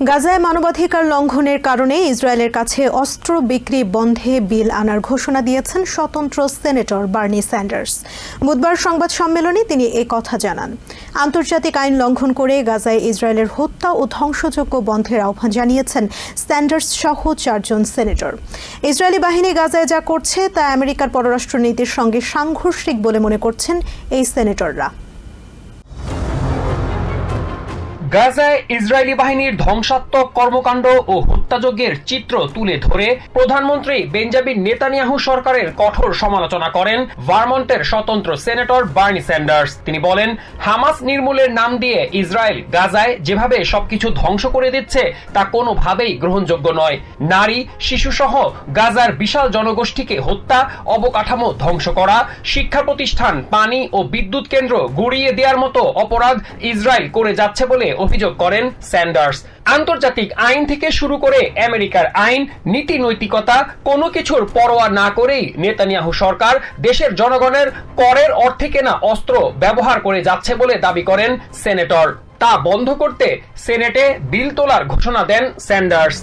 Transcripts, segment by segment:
গাজায় মানবাধিকার লঙ্ঘনের কারণে ইসরায়েলের কাছে অস্ত্র বিক্রি বন্ধে বিল আনার ঘোষণা দিয়েছেন স্বতন্ত্র সেনেটর বার্নি স্যান্ডার্স। বুধবার সংবাদ সম্মেলনে তিনি এই কথা জানান। আন্তর্জাতিক আইন লঙ্ঘন করে গাজায় ইসরায়েলের হত্যা ও ধ্বংসযোগ্য বন্ধের আহ্বান জানিয়েছেন স্যান্ডার্স সহ চারজন সেনেটর। ইসরায়েলি বাহিনী গাজায় যা করছে তা আমেরিকার পররাষ্ট্রনীতির সঙ্গে সাংঘর্ষিক বলে মনে করছেন এই সেনেটররা। গাজায় ইসরায়েলি বাহিনীর ধ্বংসাত্মক কর্মকাণ্ড ও হত্যাযজ্ঞের চিত্র তুলে ধরে প্রধানমন্ত্রী বেঞ্জামিন নেতানিয়াহু সরকারের কঠোর সমালোচনা করেন ভারমন্টের স্বতন্ত্র সেনেটর বার্নি স্যান্ডার্স। তিনি বলেন, হামাস নির্মূলের নাম দিয়ে ইসরায়েল গাজায় যেভাবে সবকিছু ধ্বংস করে দিচ্ছে, তা কোনোভাবেই গ্রহণযোগ্য নয়। নারী, শিশুসহ গাজার বিশাল জনগোষ্ঠীকে হত্যা, অবকাঠামো ধ্বংস করা, শিক্ষা প্রতিষ্ঠান, পানি ও বিদ্যুৎ কেন্দ্র গুড়িয়ে দেওয়ার মতো অপরাধ ইসরায়েল করে যাচ্ছে বলে অভিযোগ করেন স্যান্ডার্স। আন্তর্জাতিক আইন থেকে শুরু করে আমেরিকার আইন, নীতি নৈতিকতা, কোনো কিছুর পরোয়া না করেই নেতানিয়াহু সরকার দেশের জনগণের করের অর্থে কেনা অস্ত্র ব্যবহার করে যাচ্ছে বলে দাবি করেন সেনেটর। তা বন্ধ করতে সেনেটে বিল তোলার ঘোষণা দেন স্যান্ডার্স।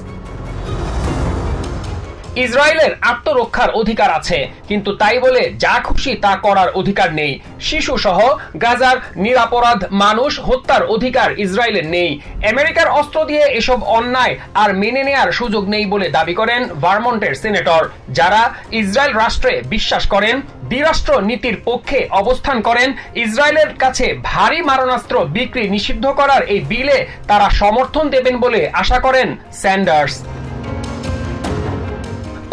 ইসরায়েলের আত্মরক্ষার অধিকার আছে, কিন্তু তাই বলে যা খুশি তা করার অধিকার নেই। শিশু সহ গাজার নিরাপরাধ মানুষ হত্যার অধিকার ইসরায়েলের নেই। আমেরিকার অস্ত্র দিয়ে এসব অন্যায় আর মেনে নেয়ার সুযোগ নেই বলে দাবি করেন ভারমন্টের সেনেটর, যারা ইসরায়েল রাষ্ট্রে বিশ্বাস করেন, দ্বিরাষ্ট্র নীতির পক্ষে অবস্থান করেন, ইসরায়েলের কাছে ভারী মারণাস্ত্র বিক্রি নিষিদ্ধ করার এই বিলে তারা সমর্থন দেবেন বলে আশা করেন স্যান্ডার্স।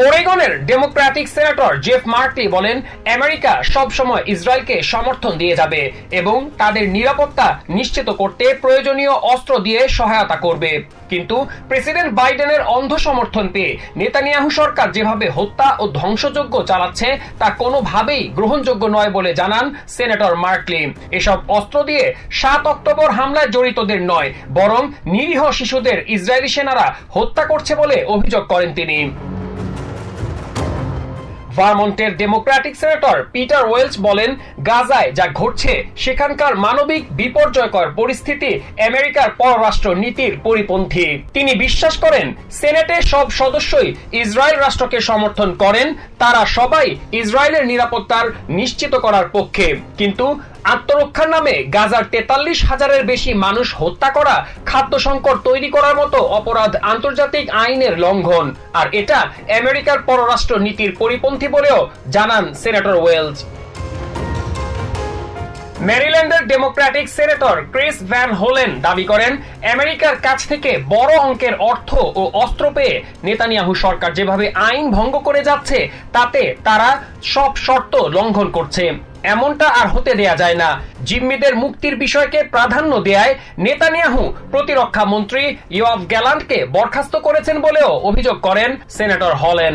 ওরেগনের ডেমোক্রেটিক সেনেটর জেফ মার্কলি বলেন, আমেরিকা সব সময় ইসরায়েলকে সমর্থন দিয়ে যাবে এবং তাদের নিরাপত্তা নিশ্চিত করতে প্রয়োজনীয় অস্ত্র দিয়ে সহায়তা করবে। কিন্তু প্রেসিডেন্ট বাইডেনের অন্ধ সমর্থন পেয়ে নেতানিয়াহু সরকার যেভাবে হত্যা ও ধ্বংসযজ্ঞ চালাচ্ছে, তা কোনোভাবেই গ্রহণযোগ্য নয় বলে জানান সেনেটর মার্কলি এসব অস্ত্র দিয়ে সাত অক্টোবর হামলায় জড়িতদের নয়, বরং নিরীহ শিশুদের ইসরায়েলি সেনারা হত্যা করছে বলে অভিযোগ করেন তিনি। ভারমন্টের ডেমোক্রেটিক সেনেটর পিটার ওয়েলস বলেন, গাজায় যা ঘটছে, সেখানকার মানবিক বিপর্যয়কর পরিস্থিতি আমেরিকার পররাষ্ট্র নীতির পরিপন্থী। তিনি বিশ্বাস করেন, সেনেটে সব সদস্যই ইসরায়েল রাষ্ট্রকে সমর্থন করেন, তারা সবাই ইসরায়েলের নিরাপত্তার নিশ্চিত করার পক্ষে। কিন্তু আত্মরক্ষার নামে গাজার তেতাল্লিশ হাজারের বেশি মানুষ হত্যা করা, খাদ্য সংকট তৈরি করার মতো অপরাধ আন্তর্জাতিক আইনের লঙ্ঘন। আর এটা আমেরিকার পররাষ্ট্র নীতির পরিপন্থী বলেও জানান senator Welch ম্যারিল্যান্ডের Democratic senator Chris Van Hollen দাবি করেন, আমেরিকার কাছ থেকে বড় অঙ্কের অর্থ ও অস্ত্র পেয়ে নেতানিয়াহু সরকার যেভাবে আইন ভঙ্গ করে যাচ্ছে, তাতে তারা সব শর্ত লঙ্ঘন করছে। এমনটা আর হতে দেয়া যায় না। জিম্মিদের মুক্তির বিষয়কে প্রাধান্য দেয়ায় নেতানিয়াহু প্রতিরক্ষা মন্ত্রী ইয়ফ গ্যালান্টকে বরখাস্ত করেছেন বলেও অভিযোগ করেন সেনেটর হলেন